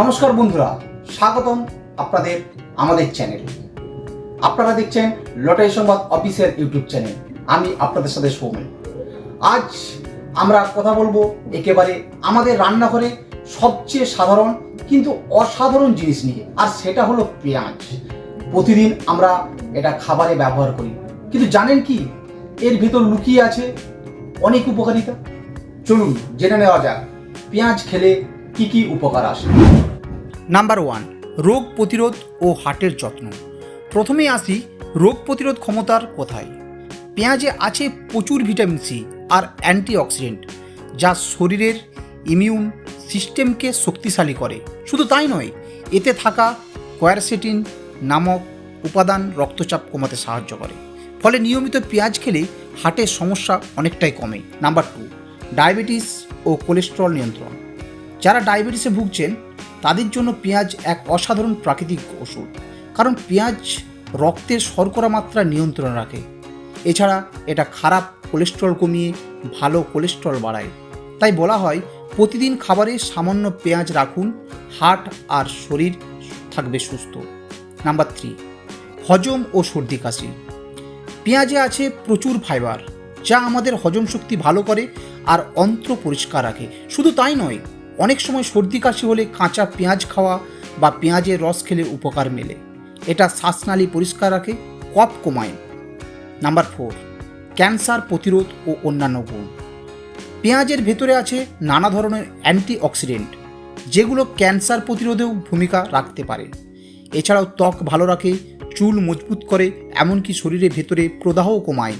নমস্কার বন্ধুরা, স্বাগতম আপনাদের আমাদের চ্যানেলে। আপনারা দেখছেন লটারি সংবাদ অফিসের ইউটিউব চ্যানেল। আমি আপনাদের সাথে সৌমেন। আজ আমরা কথা বলব একেবারে আমাদের রান্নাঘরে সবচেয়ে সাধারণ কিন্তু অসাধারণ জিনিস নিয়ে, আর সেটা হলো পেঁয়াজ। প্রতিদিন আমরা এটা খাবারে ব্যবহার করি। কিন্তু জানেন কি, এর ভিতর লুকিয়ে আছে অনেক উপকারিতা। চলুন জেনে নেওয়া যাক, পেঁয়াজ খেলে কি কি উপকার আসে। নাম্বার ওয়ান রোগ প্রতিরোধ ও হার্টের যত্ন। প্রথমেই আসি, রোগ প্রতিরোধ ক্ষমতার কোথায়? পেঁয়াজে আছে প্রচুর ভিটামিন সি আর অ্যান্টিঅক্সিডেন্ট, যা শরীরের ইমিউন সিস্টেমকে শক্তিশালী করে। শুধু তাই নয়, এতে থাকা কোয়ারসেটিন নামক উপাদান রক্তচাপ কমাতে সাহায্য করে। ফলে নিয়মিত পেঁয়াজ খেলে হার্টের সমস্যা অনেকটাই কমে। নাম্বার টু ডায়াবেটিস ও কোলেস্টেরল নিয়ন্ত্রণ। যারা ডায়াবেটিসে ভুগছেন তাদের জন্য পেঁয়াজ এক অসাধারণ প্রাকৃতিক ওষুধ। কারণ পেঁয়াজ রক্তের শর্করা মাত্রা নিয়ন্ত্রণ রাখে। এছাড়া এটা খারাপ কোলেস্ট্রল কমিয়ে ভালো কোলেস্ট্রল বাড়ায়। তাই বলা হয়, প্রতিদিন খাবারে সামান্য পেঁয়াজ রাখুন, হার্ট আর শরীর থাকবে সুস্থ। নাম্বার থ্রি, হজম ও সর্দি কাশি। পেঁয়াজে আছে প্রচুর ফাইবার, যা আমাদের হজম শক্তি ভালো করে আর অন্ত্র পরিষ্কার রাখে। শুধু তাই নয় অনেক সময় সর্দি কাশি হলে কাঁচা পেঁয়াজ খাওয়া বা পেঁয়াজের রস খেলে উপকার মেলে। এটা শ্বাসনালী পরিষ্কার রাখে, কফ কমায়। নাম্বার ফোর, ক্যান্সার প্রতিরোধ ও অন্যান্য গুণ। পেঁয়াজের ভেতরে আছে নানা ধরনের অ্যান্টিঅক্সিডেন্ট, যেগুলো ক্যান্সার প্রতিরোধেও ভূমিকা রাখতে পারে। এছাড়াও ত্বক ভালো রাখে, চুল মজবুত করে, এমনকি শরীরের ভেতরে প্রদাহও কমায়।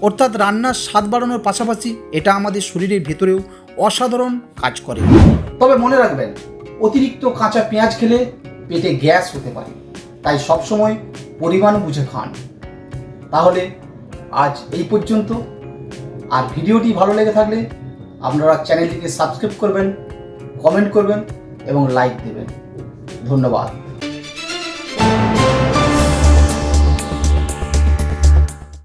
অর্থাৎ রান্নার স্বাদ বাড়ানোর পাশাপাশি এটা আমাদের শরীরের ভেতরেও অসাধারণ কাজ করে। তবে মনে রাখবেন, অতিরিক্ত কাঁচা পেঁয়াজ খেলে পেটে গ্যাস হতে পারে। তাই সবসময় পরিমাণ বুঝে খান। তাহলে আজ এই পর্যন্ত। আর ভিডিওটি ভালো লেগে থাকলে আপনারা চ্যানেলটিকে সাবস্ক্রাইব করবেন, কমেন্ট করবেন এবং লাইক দেবেন। ধন্যবাদ।